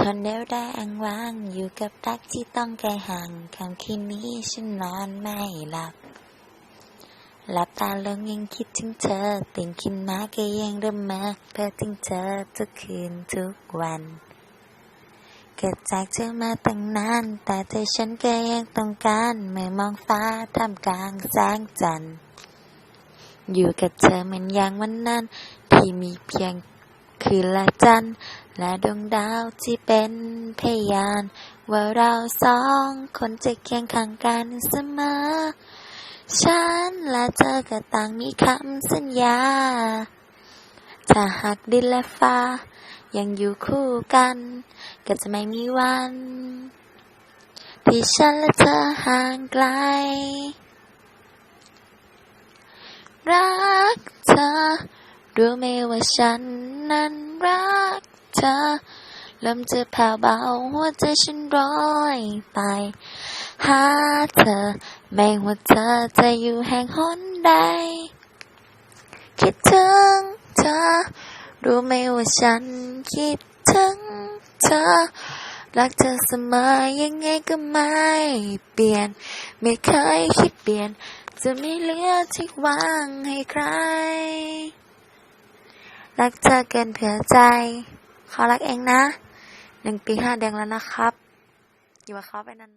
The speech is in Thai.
ทนเดียวได้อ้างวาง อยู่กับรักที่ต้องไกลห่างคำคืนนี้ฉันนอนไม่หลับ หลับตาลงยังคิดถึงเธอ ตื่นขึ้นมาก็ยังเระเมอเพื่อถึงเธอทุกคืนทุกวัน เกิดจากเธอมาตั้งนาน แต่ใจฉันก็ยังต้องการเมื่อมองฟ้าท่ามกลางแสงจันทร์อยู่กับเธอเหมือนอย่างวันนั้น ที่มีเพียง คืนละจันทร์และดวงดาวที่เป็นพยาน ว่าเราสองคนจะเคียงข้างกันเสมอ ฉันและเธอก็ต่างมีคำสัญญา ถ้าหากดินและฟ้า ยังอยู่คู่กัน ก็จะไม่มีวัน ที่ฉันและเธอห่างไกล รักเธอรู้ไหมว่าฉัน นั้นรักเธอลมจะแผ่วเบาหัวใจฉันร้อยไป หาเธอไม่ว่าเธอจะอยู่แห่งหนใด คิดถึงเธอ รู้ไหมว่าฉันคิดถึงเธอ รักเธอเสมอยังไงก็ไม่เปลี่ยน ไม่เคยคิดเปลี่ยน จะไม่เหลือที่ว่างให้ใคร รักเธอเกินเผื่อใจขอรักเองนะ หนึ่งปีห้าเดือนแล้วนะครับ อยู่กับเขาไปนาน